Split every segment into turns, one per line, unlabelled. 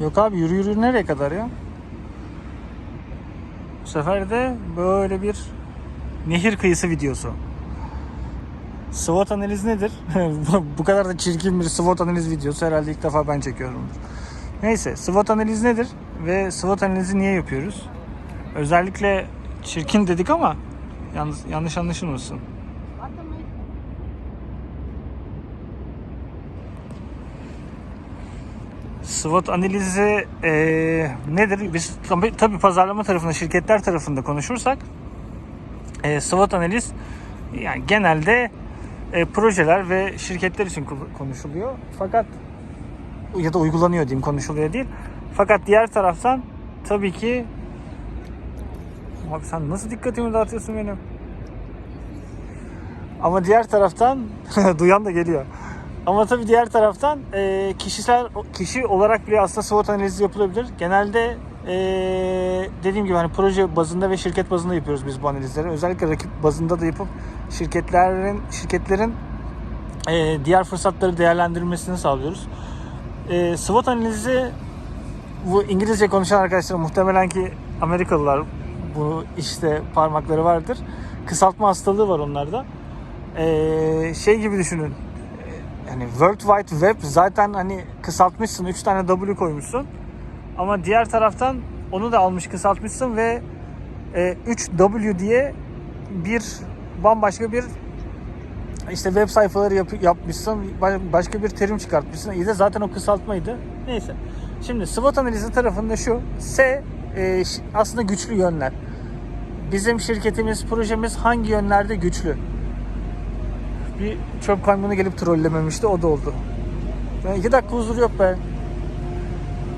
Yok abi yürü yürü nereye kadar ya? Bu sefer de böyle bir nehir kıyısı videosu. SWOT analiz nedir? Bu kadar da çirkin bir SWOT analiz videosu herhalde ilk defa ben çekiyorumdur. Neyse SWOT analiz nedir ve SWOT analizi niye yapıyoruz? Özellikle çirkin dedik ama yalnız yanlış anlaşılmasın. SWOT analizi eee, nedir? Biz tabii, tabii pazarlama tarafında, şirketler tarafında konuşursak eee, SWOT analiz yani genelde e, projeler ve şirketler için konuşuluyor. Fakat ya da uygulanıyor diyeyim konuşuluyor değil. Fakat diğer taraftan tabii ki Abi sen nasıl dikkatimi dağıtıyorsun benim? Ama diğer taraftan duyan da geliyor. Ama tabii diğer taraftan e, kişisel kişi olarak bile aslında SWOT analizi yapılabilir. Genelde e, dediğim gibi hani proje bazında ve şirket bazında yapıyoruz biz bu analizleri. Özellikle rakip bazında da yapıp şirketlerin şirketlerin e, diğer fırsatları değerlendirmesini sağlıyoruz. E, SWOT analizi bu İngilizce konuşan arkadaşlar muhtemelen ki Amerikalılar bu işte parmakları vardır. Kısaltma hastalığı var onlarda. Ee, şey gibi düşünün. Yani World Wide Web zaten hani kısaltmışsın. 3 tane W koymuşsun. Ama diğer taraftan onu da almış kısaltmışsın ve e, 3W diye bir bambaşka bir işte web sayfaları yap- yapmışsın. ba- Başka bir terim çıkartmışsın. İyi de zaten o kısaltmaydı. Neyse. Şimdi SWOT analizi tarafında şu. S e, aslında güçlü yönler. Bizim şirketimiz, projemiz hangi yönlerde güçlü? Bir çöp kamyonu gelip trollememişti. O da oldu. Ya iki dakika huzur yok be.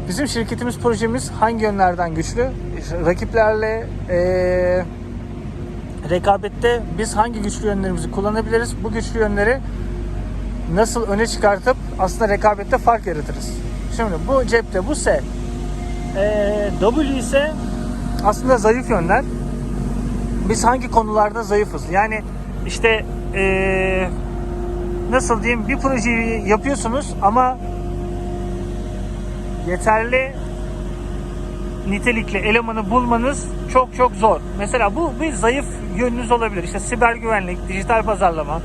Bizim şirketimiz, projemiz hangi yönlerden güçlü? Rakiplerle eee rekabette biz hangi güçlü yönlerimizi kullanabiliriz? Bu güçlü yönleri nasıl öne çıkartıp aslında rekabette fark yaratırız? Şimdi bu cepte bu S. Ee, W ise aslında zayıf yönler. Biz hangi konularda zayıfız? Yani işte ee, nasıl diyeyim bir projeyi yapıyorsunuz ama yeterli nitelikli elemanı bulmanız çok çok zor. Mesela bu bir zayıf yönünüz olabilir. İşte siber güvenlik, dijital pazarlama,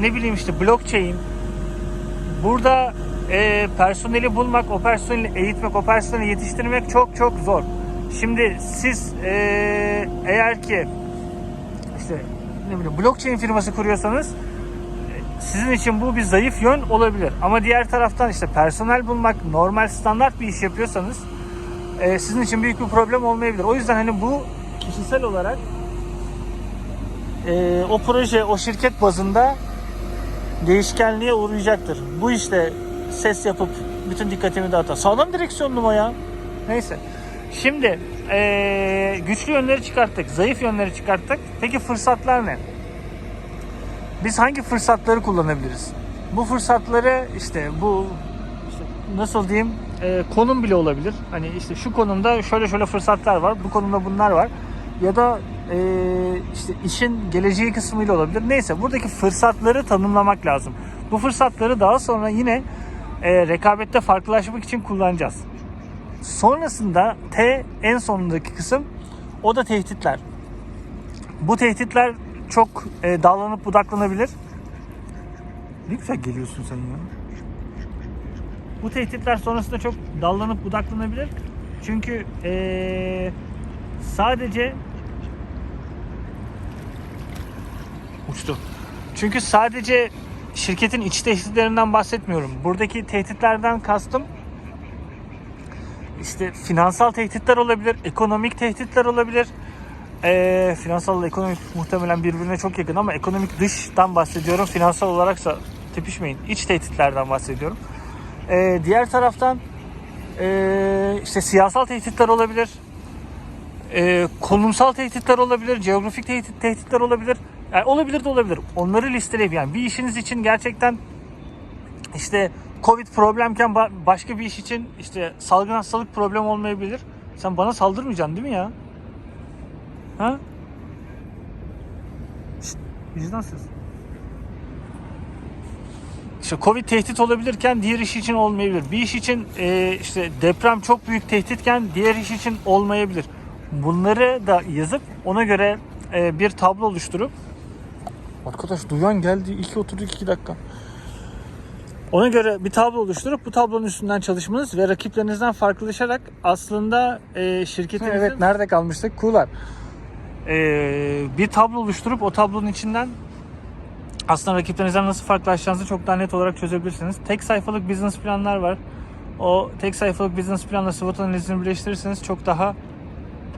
ne bileyim işte blockchain. Burada e, personeli bulmak, o personeli eğitmek, o personeli yetiştirmek çok çok zor. Şimdi siz e, eğer ki işte ne bileyim blockchain firması kuruyorsanız sizin için bu bir zayıf yön olabilir. Ama diğer taraftan işte personel bulmak, normal standart bir iş yapıyorsanız e, sizin için büyük bir problem olmayabilir. O yüzden hani bu kişisel olarak e, o proje, o şirket bazında değişkenliğe uğrayacaktır. Bu işte ses yapıp bütün dikkatimi dağıtan. Sağlam direksiyonlu mu ya? Neyse. Şimdi e, güçlü yönleri çıkarttık, zayıf yönleri çıkarttık. Peki fırsatlar ne? Biz hangi fırsatları kullanabiliriz? Bu fırsatları işte bu işte nasıl diyeyim e, konum bile olabilir. Hani işte şu konumda şöyle şöyle fırsatlar var, bu konumda bunlar var. Ya da e, işte işin geleceği kısmıyla olabilir. Neyse buradaki fırsatları tanımlamak lazım. Bu fırsatları daha sonra yine e, rekabette farklılaşmak için kullanacağız. Sonrasında T en sonundaki kısım o da tehditler. Bu tehditler çok e, dallanıp budaklanabilir. Ne güzel geliyorsun sen ya. Bu tehditler sonrasında çok dallanıp budaklanabilir. Çünkü e, sadece uçtu. Çünkü sadece şirketin iç tehditlerinden bahsetmiyorum. Buradaki tehditlerden kastım işte finansal tehditler olabilir, ekonomik tehditler olabilir. Ee, finansal ekonomik muhtemelen birbirine çok yakın ama ekonomik dıştan bahsediyorum. Finansal olaraksa tepişmeyin. İç tehditlerden bahsediyorum. Ee, diğer taraftan ee, işte siyasal tehditler olabilir. Ee, konumsal tehditler olabilir, geografik tehdit, tehditler olabilir. Yani olabilir de olabilir. Onları listeleyip yani bir işiniz için gerçekten işte Covid problemken ba- başka bir iş için işte salgın hastalık problem olmayabilir. Sen bana saldırmayacaksın değil mi ya? Ha? Şşt, vicdansız. işte Covid tehdit olabilirken diğer iş için olmayabilir. Bir iş için e, işte deprem çok büyük tehditken diğer iş için olmayabilir. Bunları da yazıp ona göre e, bir tablo oluşturup Arkadaş duyan geldi. İlk oturduk iki dakika. Ona göre bir tablo oluşturup bu tablonun üstünden çalışmanız ve rakiplerinizden farklılaşarak aslında e, şirketin evet nerede kalmıştık? Kuğular. E, bir tablo oluşturup o tablonun içinden aslında rakiplerinizden nasıl farklılaşacağınızı çok daha net olarak çözebilirsiniz. Tek sayfalık business planlar var. O tek sayfalık business planla SWOT analizini birleştirirseniz çok daha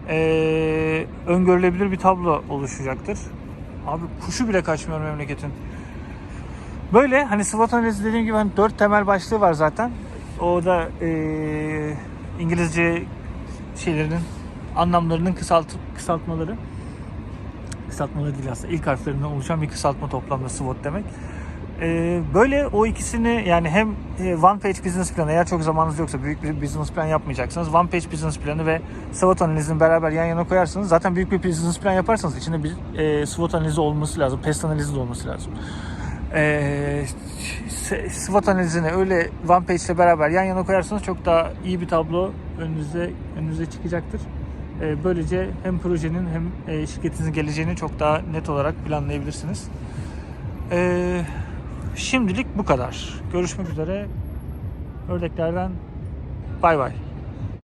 e, öngörülebilir bir tablo oluşacaktır. Abi kuşu bile kaçmıyor memleketin. Böyle hani SWOT analizi dediğim gibi hani dört temel başlığı var zaten. O da eee, İngilizce şeylerinin anlamlarının kısalt kısaltmaları. Kısaltmaları değil aslında ilk harflerinden oluşan bir kısaltma toplamda SWOT demek. Eee, böyle o ikisini yani hem e, one page business planı eğer çok zamanınız yoksa büyük bir business plan yapmayacaksanız one page business planı ve SWOT analizini beraber yan yana koyarsanız zaten büyük bir business plan yaparsanız içinde bir e, SWOT analizi olması lazım, PEST analizi de olması lazım. E, SWOT analizini öyle one page ile beraber yan yana koyarsanız çok daha iyi bir tablo önünüze önünüze çıkacaktır. E, böylece hem projenin hem e, şirketinizin geleceğini çok daha net olarak planlayabilirsiniz. E, şimdilik bu kadar. Görüşmek üzere. Ördeklerden bay bay.